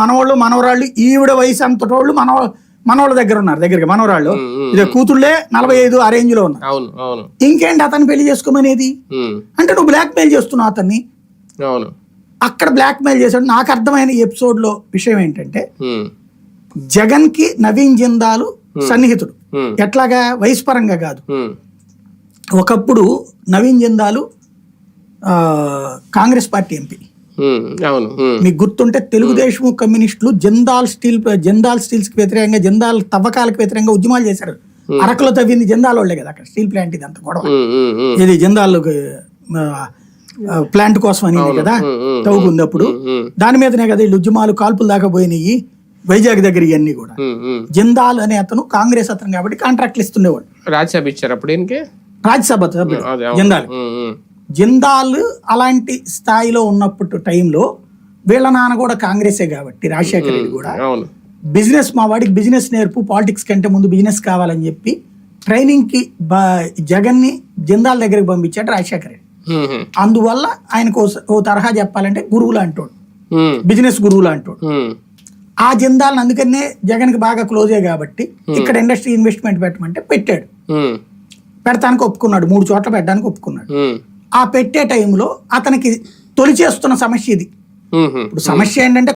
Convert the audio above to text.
మనవాళ్ళు మనవరాళ్ళు ఈవిడ వయసు అంతటోళ్ళు మనవ మనవాళ్ళ దగ్గర ఉన్నారు దగ్గరికి మనవరాళ్ళు. ఇదే కూతుళ్ళే నలభై ఐదు ఆ రేంజ్లో ఉన్నారు ఇంకేంటి అతను పెళ్ళి చేసుకోమనేది? అంటే నువ్వు బ్లాక్ మెయిల్ చేస్తున్నావు అతన్ని. అక్కడ బ్లాక్ మెయిల్ చేశాడు. నాకు అర్థమైన ఎపిసోడ్లో విషయం ఏంటంటే జగన్కి నవీన్ జిందాలు సన్నిహితుడు. ఎట్లాగా? వయసు పరంగా కాదు ఒకప్పుడు Naveen Jindal Congress party MP. అవును మీకు గుర్తుంటే తెలుగుదేశం కమ్యూనిస్టులు జందాల్ స్టీల్ జందాల్ స్టీల్స్కి వ్యతిరేకంగా జందాల్ తవ్వకాలకు వ్యతిరేకంగా ఉద్యమాలు చేశారు. అరకులో తవ్వింది జందాల్ వాళ్ళే కదా అక్కడ స్టీల్ ప్లాంట్ ఇది అంత గొడవ ఇది జందాల్ ప్లాంట్ కోసం అని కదా తవ్వుకుంది అప్పుడు దాని మీదనే కదా వీళ్ళు ఉద్యమాలు కాల్పులు దాకా పోయినాయి వైజాగ్ దగ్గర ఇవన్నీ కూడా. జిందాల్ అనే అతను కాంగ్రెస్ అతను కాబట్టి కాంట్రాక్ట్లు ఇస్తుండేవాడు. రాజ్యసభ ఇచ్చారు అప్పుడు రాజ్యసభ. జిందాల్. జిందాల్ అలాంటి స్థాయిలో ఉన్నప్పుడు టైంలో వీళ్ళ నాన్న కూడా కాంగ్రెసే కాబట్టి రాజశేఖర రెడ్డి కూడా. బిజినెస్ మా వాడికి బిజినెస్ నేర్పు పాలిటిక్స్ కంటే ముందు బిజినెస్ కావాలని చెప్పి ట్రైనింగ్కి బ- జగన్ని జిందాల్ దగ్గరికి పంపించాడు రాజశేఖర రెడ్డి. అందువల్ల ఆయనకు ఓ తరహా చెప్పాలంటే గురువులు అంటాడు. బిజినెస్ గురువులు అంటాడు. ఆ జిందాల్ని అందుకనే జగన్కి బాగా క్లోజే కాబట్టి ఇక్కడ ఇండస్ట్రీ ఇన్వెస్ట్మెంట్ పెట్టమంటే పెట్టాడు. పెడతానికి ఒప్పుకున్నాడు మూడు చోట్ల పెట్టడానికి ఒప్పుకున్నాడు. ఆ పెట్టే టైంలో అతనికి తొలి చేస్తున్న సమస్య ఇది. ఇప్పుడు సమస్య ఏంటంటే